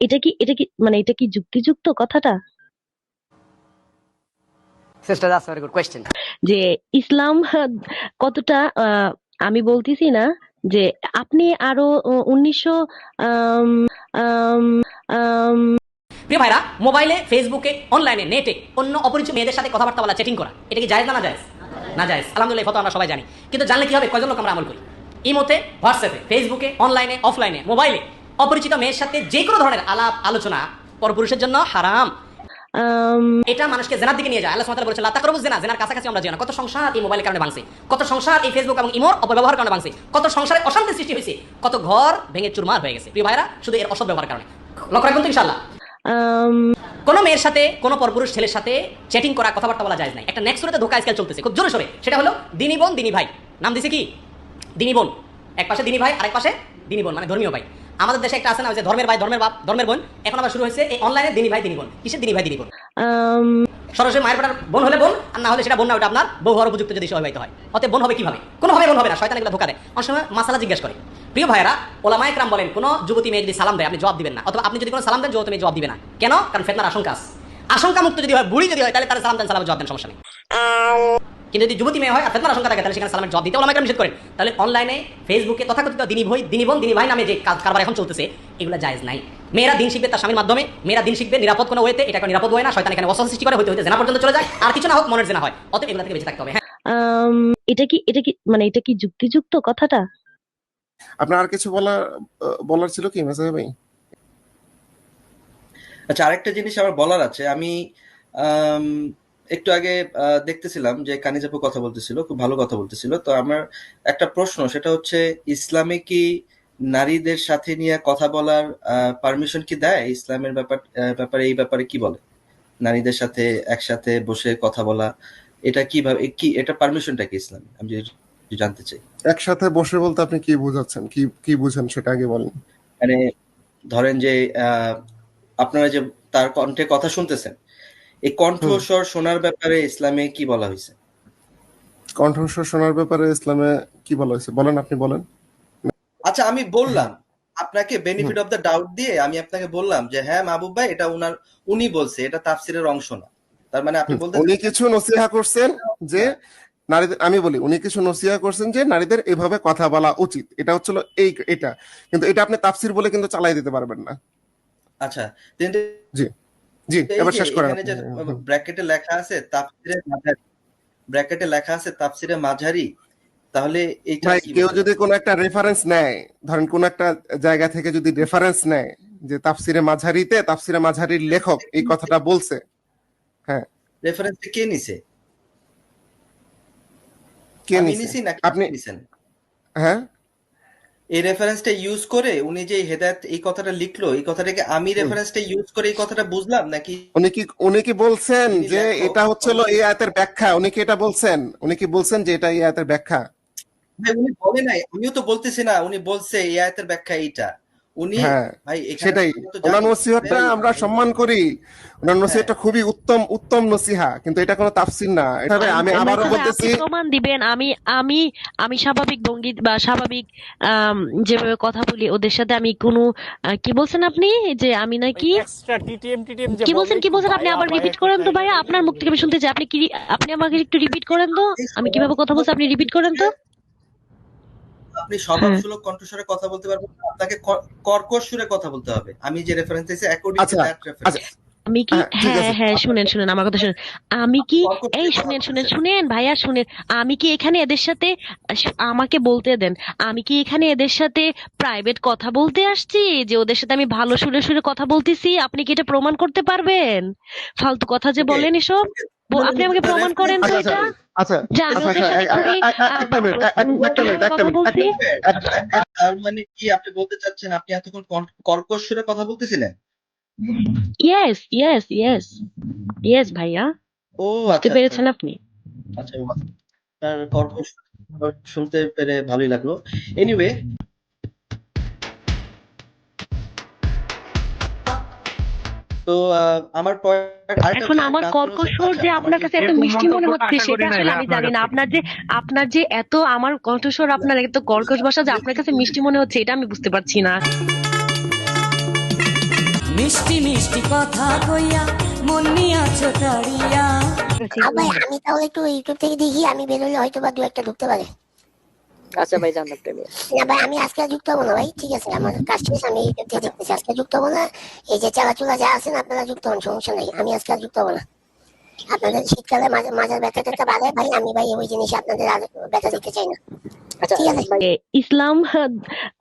এটা কি এটা কি মানে এটা কি যুক্তিযুক্ত কথাটা? যে ইসলাম কতটা আমি বলতেছি না যে আপনি আরও উনিশশো প্রিয় ভাইরা মোবাইলে ফেসবুকে অনলাইনে নেটে অন্য অপরিচিত মেয়েদের সাথে কথাবার্তা বলা চ্যাটিং করা এটা কি জায়েজ না না জায়েজ? না জায়েজ। আলহামদুলিল্লাহ কথা আমরা সবাই জানি। কিন্তু জানলে কি হবে? কয়জন লোক আমরা আমল করি? ইমোতে হোয়াটসঅ্যাপে ফেসবুকে অনলাইনে অফলাইনে মোবাইলে। অপরিচিত মেয়ের সাথে যে কোনো ধরনের আলাপ আলোচনা পরপুরুষের জন্য হারাম। এটা মানুষকে জেনার দিকে নিয়ে যায়। আল্লাহ সুবহানাহু ওয়া তাআলা বলেছেন লা তাকরাবু জিনা জেনার কাছাকাছি আমরা যাই না কত সংসার এই মোবাইলের কারণে ভাঙছে। কত সংসার এই ফেসবুক এবং ইমোর অপব্যবহার কারণে ভাঙছে। কত সংসারে অশান্তি সৃষ্টি হয়েছে। কত ঘর ভেঙে চুরমার হয়ে গেছে। প্রিয় ভাইরা শুধু এর অসৎ ব্যবহারের কারণে। লক্ষ্য রাখবেন তো ইনশাআল্লাহ। কোনো মেয়ের সাথে কোনো পরপুরুষ ছেলের সাথে চ্যাটিং করা কথাবার্তা বলা যায় নাই। একটা নেক্সট সুরেতে ধোকা স্কেল চলতেছে। খুব জোরে সোরে। সেটা হলো দিনী বোন দিনী ভাই। নাম দিছে কি? দিনী বোন। এক পাশে দিনী ভাই আরেক পাশে দিনী বোন মানে ধর্মীয় ভাই। আমাদের দেশে একটা আছে না ওই যে ধর্মের ভাই ধর্মের বাপ ধর্মের বোন। এখন আবার শুরু হয়েছে এই অনলাইনে দিনী ভাই দিনী বোন। কিসের দিনী ভাই দিনী বোন? সরাসরি মায়ের পেটার বোন হলে বোন আর না হলে সেটা বোন না ওটা আপনার বউ হওয়ার উপযুক্ত যদি সবাই হয়। অতএব বোন হবে কীভাবে? কোনোভাবে বোন হবে না শয়তান এগুলো ধোকা দেয়। অনেক সময় মাসালা জিজ্ঞেস করে। প্রিয় ভাইরা ওলামায় রাম বলেন কোনো যুবতী মেয়ে যদি সালাম দেয় আপনি জবাব দিবেন না। অথবা আপনি যদি কোনো সালাম দেন যুবতী মেয়ে জবাব দিবে না। কেন? কারণ ফেতনার আশঙ্কা আছে। আশঙ্কা মুক্ত যদি হয় বুড়ি যদি হয় তাহলে তার সালাম দেন সালাম জবাব দেন সমস্যা নেই। কিন্তু যদি যুবতী মেয়ে হয় আর ফেতনার আশঙ্কা থাকে তাহলে সেখানে সালামের জবাব দিতে ওলামায় নিষেধ করেন তাহলে অনলাইনে ফেসবুকে তথাকথিত দিনী ভাই দিনী বোন দিনী ভাই নামে যে কাজ কারবার এখন চলতেছে এগুলো জায়েজ নাই। মেয়েরা দিন শিখবে তার স্বামীর মাধ্যমে মেয়েরা দিন শিখবে নিরাপদ কোনো ওয়েতে এটা কোনো নিরাপদ হয় না শয়তান এখানে অসহ সৃষ্টি করে হইতে হইতে জেনা পর্যন্ত চলে যায় আর কিছু না হোক মনের জেনা হয়। অতএব এগুলো থেকে বেঁচে থাকতে হবে হ্যাঁ। এটা কি এটা কি মানে এটা কি যুক্তিযুক্ত কথাটা? আপনার আর কিছু বলার বলার ছিল কি মেসাজ ভাই? আচ্ছা আরেকটা জিনিস আমার বলার আছে। আমি আম, একটু আগে দেখতেছিলাম যে কানিজাপু কথা বলতেছিল খুব ভালো কথা বলতেছিল। তো আমার একটা প্রশ্ন সেটা হচ্ছে ইসলামে কি নারীদের সাথে নিয়ে কথা বলার পারমিশন কি দেয়? ইসলামের ব্যাপার ব্যাপারে এই ব্যাপারে কি বলে? নারীদের সাথে একসাথে বসে কথা বলা এটা কীভাবে কি এটা পারমিশনটা কি ইসলাম? আমি জানতে চাই। একসাথে বসে বলতে আপনি কি বোঝাচ্ছেন? কি কি বুঝেন সেটা আগে বলেন। মানে ধরেন যে আহ, আপনারা যে তার কণ্ঠে কথা শুনতেছেন এই কণ্ঠস্বর শোনার ব্যাপারে ইসলামে কি বলা হয়েছে? কণ্ঠস্বর শোনার ব্যাপারে ইসলামে কি বলা হয়েছে? বলেন আপনি বলেন। আচ্ছা আমি বললাম আপনাকে বেনিফিট অফ দ্য ডাউট দিয়ে আমি আপনাকে বললাম যে হ্যাঁ মাহবুব ভাই এটা উনার উনি বলছে এটা তাফসিরের অংশ না। তার মানে আপনি বলতে উনি কিছু নসিহা করছেন যে নারীদের আমি বলি উনি কিছু নসিহা করছেন যে নারীদের এভাবে কথা বলা উচিত। এটা হচ্ছিল এই এটা। কিন্তু এটা আপনি তাফসির বলে কিন্তু চালাই দিতে পারবেন না। আচ্ছা জি। জি এবার শেষ করেন। ব্র্যাকেটে লেখা আছে তাফসিরে মাঝারি। ব্র্যাকেটে লেখা আছে তাফসিরে মাঝারি। তাহলে এইটা কেউ যদি কোনো একটা রেফারেন্স নেয় ধরেন কোন একটা জায়গা থেকে যদি রেফারেন্স নেয় যে তাফসিরে মাঝারিতে তাফসিরে মাঝারির লেখক এই কথাটা বলছে হ্যাঁ। রেফারেন্সটা কে নিছে? কে নিছে? আপনি নিছেন? হ্যাঁ? এই রেফারেন্সটা ইউজ করে উনি যে হেদায়ত এই কথাটা লিখলো এই কথাটাকে আমি রেফারেন্সটা ইউজ করে এই কথাটা বুঝলাম নাকি? উনি কি উনি কি বলছেন যে এটা হচ্ছিল এই আয়াতের ব্যাখ্যা? উনি কি এটা বলছেন? উনি কি বলছেন যে এটা এই আয়াতের ব্যাখ্যা? ভাই উনি বলে নাই। আমিও তো বলতেছি না উনি বলছে এই আয়াতের ব্যাখ্যা এইটা। উনি হ্যাঁ ভাই সেটাই। আমরা ওনার নসিহতটা আমরা সম্মান করি। ওনার নসিহতটা খুবই উত্তম উত্তম নসিহা কিন্তু এটা কোনো তাফসির না। এটা আমি আবারও বলতেছি প্রমাণ দিবেন। আমি আমি আমি স্বাভাবিক ভঙ্গি বা স্বাভাবিক যেভাবে কথা বলি ওদের সাথে আমি কোনো আহ, কি বলছেন আপনি? যে আমি নাকি কি বলছেন কি বলছেন? আপনি আবার রিপিট করেন তো ভাইয়া। আপনার মুখ থেকে আমি শুনতে চাই। আপনি কি আপনি আমাকে একটু রিপিট করেন তো? আমি কীভাবে কথা বলছি আপনি রিপিট করেন তো? আপনি স্বভাবসুলভ কণ্ঠস্বরে কথা বলতে পারবেন আপনাকে কর্কশ সুরে কথা বলতে হবে। আমি যে রেফারেন্স দিয়েছি অ্যাকর্ডিং টু আচ্ছা, দ্যাট রেফারেন্স আচ্ছা। আমি কি হ্যাঁ, হ্যাঁ শুনেন শুনেন আমার কথা শুনেন। আমি কি এই শুনেন শুনেন শুনেন ভাইয়া শুনেন। আমি কি এখানে এদের সাথে আমাকে বলতে দেন। আমি কি এখানে এদের সাথে প্রাইভেট কথা বলতে আসছি? যে ওদের সাথে আমি ভালো সুরে সুরে কথা বলতেছি আপনি কি এটা প্রমাণ করতে পারবেন? ফালতু কথা যে বলেন এসব। আপনি আমাকে প্রমাণ করেন তো আচ্ছা, এটা? আচ্ছা আচ্ছা, মানে কি আপনি বলতে চাচ্ছেন? আপনি এতক্ষণ কন- কর্কশ সুরে কথা বলতেছিলেন? ইয়েস ইয়েস ইয়েস ইয়েস ভাইয়া। ও বুঝতে পেরেছেন আপনি? আচ্ছা কর্কশ শুনতে পেরে ভালোই লাগল। এনিওয়ে তো আমার এখন আমার কর্কশোর যে আপনার কাছে এত মিষ্টি মনে হচ্ছে সেটা আসলে আমি জানি না। আপনার যে আপনার যে এত আমার কণ্ঠস্বর আপনার এত কর্কশ ভাষা যে আপনার কাছে মিষ্টি মনে হচ্ছে এটা আমি বুঝতে পারছি না। মিষ্টি মিষ্টি কথা কইয়া মন নিয়াছো তাড়িয়া আমি তাহলে একটু ইউটিউব থেকে দেখি আমি বেরোলে হয়তো বা দু একটা ঢুকতে পারে। আচ্ছা ভাই জান্নাত প্রেমী না ভাই আমি আজকে যুক্ত হব না ভাই। ঠিক আছে আমার কাজ শেষ আমি দেখতেছি আজকে যুক্ত হব না। এই যে চালাচুলা যা আছেন আপনারা যুক্ত হন সমস্যা নেই আমি আজকে যুক্ত হব না। আপনাদের শীতকালে মাঝে ব্যথা ট্যাথা বাড়ে ভাই আমি ভাই ওই জিনিস আপনাদের আর ব্যথা দিতে চাই না। আচ্ছা ঠিক আছে? ইসলাম